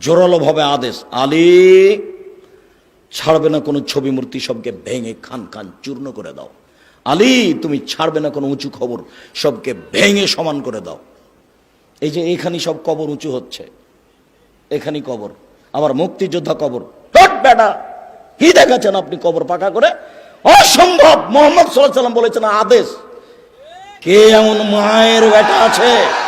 জোরালোভাবে আদেশ, আলী, ছাড়বে না কোনো ছবি, মূর্তি সবকে ভেঙে খান খান চূর্ণ করে দাও। আলী, তুমি ছাড়বে না কোনো উঁচু খবর, সবকে ভেঙে সমান করে দাও। এই যে এখানে সব কবর উঁচু হচ্ছে। এখানেই কবর। আবার মুক্তিযোদ্ধা কবর। বেটা, কি দেখাচ্ছেন আপনি কবর পাকা করে? অসম্ভব! মোহাম্মদ সাল্লাহ সাল্লাম বলেছেন, আদেশ, কে এমন মায়ের বেটা আছে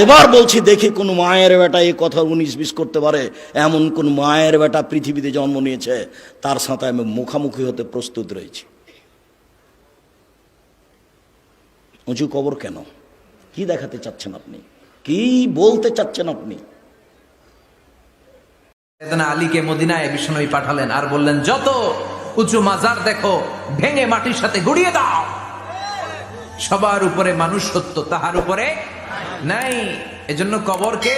এবার বলছি, দেখি কোন মায়ের বেটা এই কথা উনিশ বিশ করতে পারে, এমন কোন মায়ের বেটা পৃথিবীতে জন্ম নিয়েছে, তার সাথে আমি মুখামুখি হতে প্রস্তুত রয়েছি। উঁচু কবর কেন? কি দেখাতে চাচ্ছেন আপনি? কি বলতে চাচ্ছেন আপনি? আলীকে মদিনায় বিষ্ণবী পাঠালেন আর বললেন, যত উঁচু মাজার দেখো, ভেঙে মাটির সাথে গুড়িয়ে দাও। সবার উপরে মানুষ সত্য তাহার উপরে নাই, এজন্য কবরকে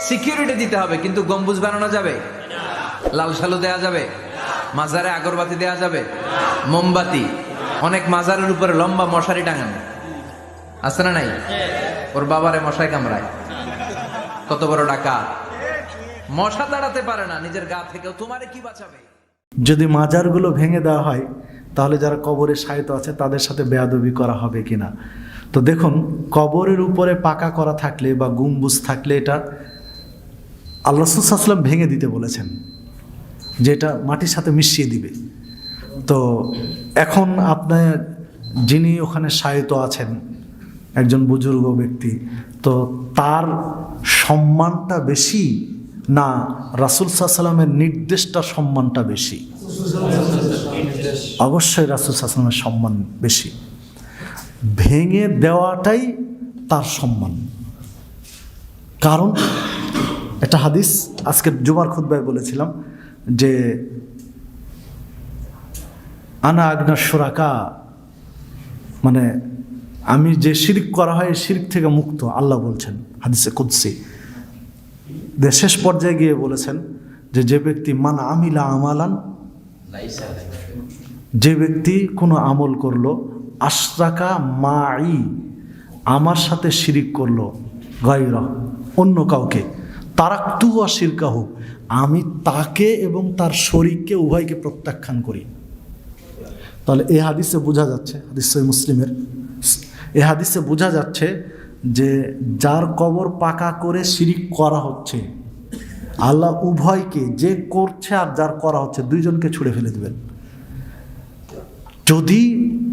সিকিউরিটি দিতে হবে, কিন্তু গম্বুজ বানানো যাবে? লাল সালু দেয়া যাবে? মাজারে আগরবাতি দেয়া যাবে? মোমবাতি। অনেক মাজারের উপরে লম্বা মশারি টাঙানো। আছে না নাই? ওর বাবারে মশাই কামড়ায়। কত বড় ডাকা মশা দাঁড়াতে পারে না, নিজের গা থেকেও তোমারে কি বাঁচাবে? যদি মাজারগুলো ভেঙে দেওয়া হয়, তাহলে যারা কবরে সাহিত্য আছে, তাদের সাথে বেয়াদবি করা হবে কিনা? তো দেখুন কবরের উপরে পাকা করা থাকলে বা গুম্বুজ থাকলে এটা আল্লাহ আসলাম ভেঙে দিতে বলেছেন যে এটা মাটির সাথে মিশিয়ে দিবে। তো এখন আপনার যিনি ওখানে সাহিত্য আছেন একজন বুজুর্গ ব্যক্তি তো তার সম্মানটা বেশি না রাসুল সাল্লামের নির্দেশটা সম্মানটা বেশি? অবশ্যই রাসুল সাল্লামের সম্মান বেশি। ভেঙে দেওয়াটাই তার সম্মান। কারণ একটা হাদিস আজকে জুমার খুদ্ায় বলেছিলাম যে, আনা আগ্না সুরাকা মানে আমি যে শিরিক করা হয় শিরিক থেকে মুক্ত, আল্লাহ বলছেন হাদিসে কুদ্সি। শেষ পর্যায়ে গিয়ে বলেছেন যে যে ব্যক্তি মান আমিলা আমালান, যে ব্যক্তি কোনো আমল করল আশরাকা মাই আমার সাথে শিরিক করল গাইরা অন্য কাউকে। তারা তু শিরকাহু আমি তাকে এবং তার শরীরকে উভয়কে প্রত্যাখ্যান করি। তাহলে এ হাদিসে বোঝা যাচ্ছে, হাদিস মুসলিমের, এ হাদিসে বোঝা যাচ্ছে যে যার কবর পাকা করে শিরিক করা হচ্ছে, আল্লাহ উভয়কে যে করছে আর যার করা হচ্ছে, দুইজনকে ছুড়ে ফেলে দেবেন। যদি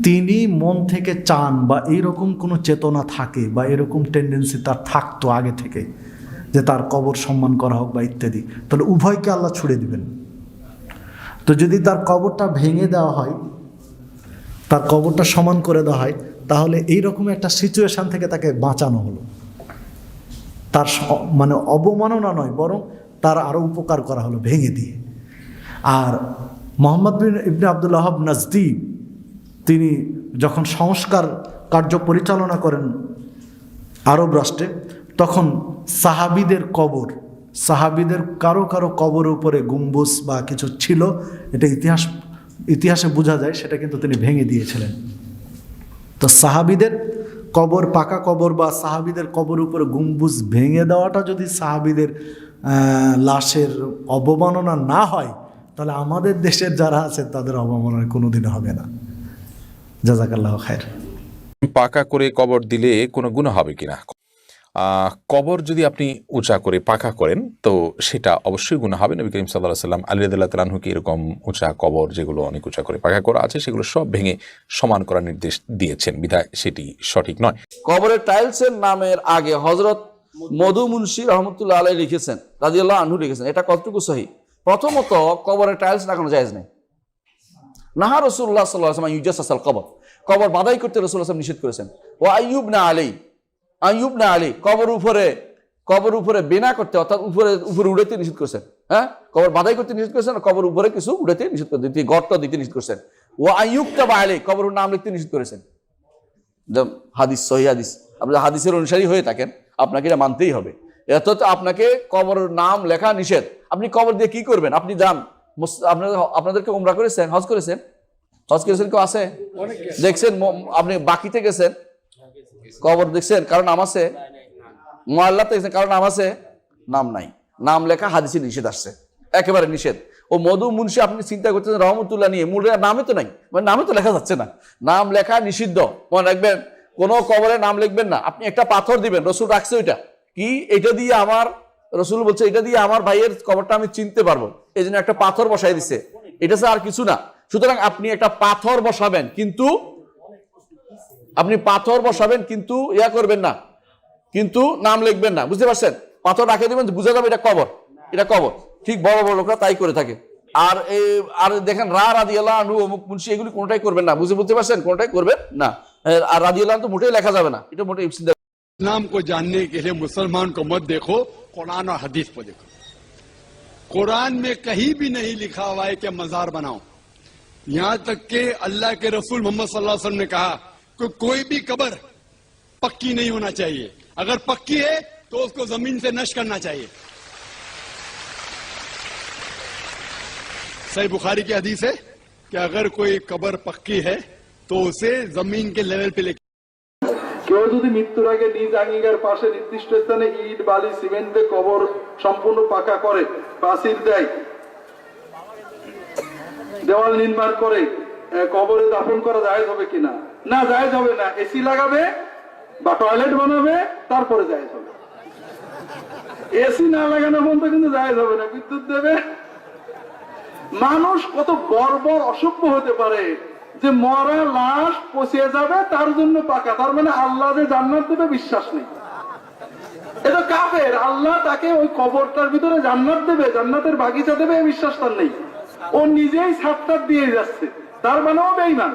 তিনি মন থেকে চান বা এইরকম কোনো চেতনা থাকে বা এরকম টেন্ডেন্সি তার থাকতো আগে থেকে, যে তার কবর সম্মান করা হোক বা ইত্যাদি, তাহলে উভয়কে আল্লাহ ছুড়ে দিবেন। তো যদি তার কবরটা ভেঙে দেওয়া হয়, তার কবরটা সমান করে দেওয়া হয়, তাহলে এইরকম একটা সিচুয়েশান থেকে তাকে বাঁচানো হলো। তার মানে অবমাননা নয়, বরং তার আরও উপকার করা হলো ভেঙে দিয়ে। আর মোহাম্মদ বিন, ইবনে আব্দুল আহাব নাজদি তিনি যখন সংস্কার কার্য পরিচালনা করেন আরব রাষ্ট্রে, তখন সাহাবিদের কবর, সাহাবিদের কারও কারও কবরের উপরে গুম্বুজ বা কিছু ছিল, এটা ইতিহাস, ইতিহাসে বোঝা যায়, সেটা কিন্তু তিনি ভেঙে দিয়েছিলেন। তো সাহাবিদের কবর, পাকা কবর বা সাহাবিদের কবর উপরে গুম্বুজ ভেঙে দেওয়াটা যদি সাহাবিদের লাশের অবমাননা না হয়, তাহলে আমাদের দেশের যারা আছে, তাদের অবমাননা কোনোদিন হবে না। জাজাকাল্লাহ খায়ের পাকা করে কবর দিলে কোনো গুণা হবে কিনা? আহ, কবর যদি আপনি উঁচা করে পাকা করেন তো সেটা অবশ্যই গুণা হবে। নবী করিম সাল্লাহ সাল্লাম আলী রদুল্লাহ তালাহুকে এরকম উঁচা কবর যেগুলো অনেক উঁচা করে পাকা করা আছে সেগুলো সব ভেঙে সমান করার নির্দেশ দিয়েছেন। বিধায় সেটি সঠিক নয়। কবরের টাইলসের নামের আগে হজরত মধু মুন্সি রহমতুল্লাহ আলাই লিখেছেন রাজিউল্লাহ আনহু লিখেছেন। এটা কতটুকু সহি? প্রথমত কবরের টাইলস লাগানো জায়েজ নেই। নাহা রসুল্লাহ সাল্লাহ ইউজাস আসাল কবর। কবর বাদাই করতে রসুল্লাহ নিষেধ করেছেন। ও আইয়ুব না আলী আইয়ুব না আলী কবর উপরে কবর উপরে বেনা করতে, অর্থাৎ উপরে উপরে উড়াতে নিষেধ করেছেন। হ্যাঁ? কবর বাধাই করতে নিষেধ করেছেন কবর উপরে কিছু উড়াতে নিষেধ করে দিতে গর্ত দিতে নিষেধ করেছেন। ও আয়ুক্তা বাহালে কবর নাম লিখতে নিষেধ করেছেন। হাদিস, সহি হাদিস। আপনি হাদিসের অনুসারী হয়ে থাকেন, আপনাকে এটা মানতেই হবে। এত আপনাকে কবরের নাম লেখা নিষেধ। আপনি কবর দিয়ে কি করবেন? আপনি যান। আপনাদের আপনাদেরকে উমরা করেছেন, হজ করেছেন? হজ করেছেন কেউ আছে? দেখছেন আপনি বাকিতে গেছেন? কবর দেখছেন? কারণ নাম আছে? মোয়াল্লাতে গেছেন কারণ নাম আছে? নাম নাই। নাম লেখা হাদিসে নিষেধ আসছে। একেবারে নিষেধ। ও মধু মুন্সি, আপনি চিন্তা করতেছেন, রহমতুল্লাহ নিয়ে। মূল নামে তো নাই। মানে নামে তো লেখা যাচ্ছে না। নাম লেখা নিষিদ্ধ। মনে রাখবেন, কোনো কবরে নাম লিখবেন না। আপনি একটা পাথর দিবেন, রসুল রাখছে ওইটা। কি? এটা দিয়ে আমার রসুল বলছে, এটা দিয়ে আমার ভাইয়ের কবরটা আমি চিনতে পারব। এই জন্য একটা পাথর বসাই দিছে। এটা আর কিছু না। সুতরাং আপনি একটা পাথর বসাবেন, কিন্তু আপনি পাথর বসাবেন, কিন্তু ইয়া করবেন না। কিন্তু নাম লিখবেন না। বুঝতে পারছেন? পাথর রাখে দেবেন, বুঝে যাবে এটা কবর। এটা কবর। ঠিক বড় বড় লোকরা তাই করে থাকে। আর এই আর দেখেন রা রাদি আল্লাহ আনু অমুক মুন্সি এগুলি কোনটাই করবেন না। বুঝে, বুঝতে পারছেন? কোনটাই করবেন না। আর রাদি আল্লাহ তো মোটেই লেখা যাবে না। এটা মোটেই চিন্তা اسلام کو جاننے کے لیے مسلمان کو مت دیکھو، قرآن اور حدیث کو دیکھو۔ قرآن میں کہیں بھی نہیں لکھا ہوا ہے کہ مزار بناؤ۔ یہاں تک کہ اللہ کے رسول محمد صلی اللہ علیہ وسلم نے کہا کہ کوئی بھی قبر پکی نہیں ہونا چاہیے۔ اگر پکی ہے تو اس کو زمین سے نش کرنا چاہیے۔ صحیح بخاری کی حدیث ہے کہ اگر کوئی قبر پکی ہے تو اسے زمین کے لیول پہ لے কেউ যদি মৃত্যুর আগে নিজ আঙ্গিকার পাশে নির্দিষ্ট স্থানে ইট, বালি, সিমেন্ট, কবর সম্পূর্ণ পাকা করে প্রাচীর দেয়, দেওয়াল নির্মাণ করে কবরে দাফন করা জায়েজ হবে কিনা? না, জায়েজ হবে না। এসি লাগাবে, বা টয়লেট বানাবে, তারপরে জায়েজ হবে। এসি না লাগানো পর্যন্ত কিন্তু জায়েজ হবে না। বিদ্যুৎ দেবে। মানুষ কত বর্বর অসভ্য হতে পারে। যে মরা লাশ পচিয়ে যাবে, তার জন্য পাকা। তার মানে আল্লাহ যে জান্নাত দেবে, বিশ্বাস নেই। এটা কাফের, আল্লাহ তাকে ওই কবরটার ভিতরে জান্নাত দেবে, জান্নাতের বাগিচা দেবে বিশ্বাস তার নেই। ও নিজেই সাতটা দিয়ে যাচ্ছে। তার মানে ও বেইমান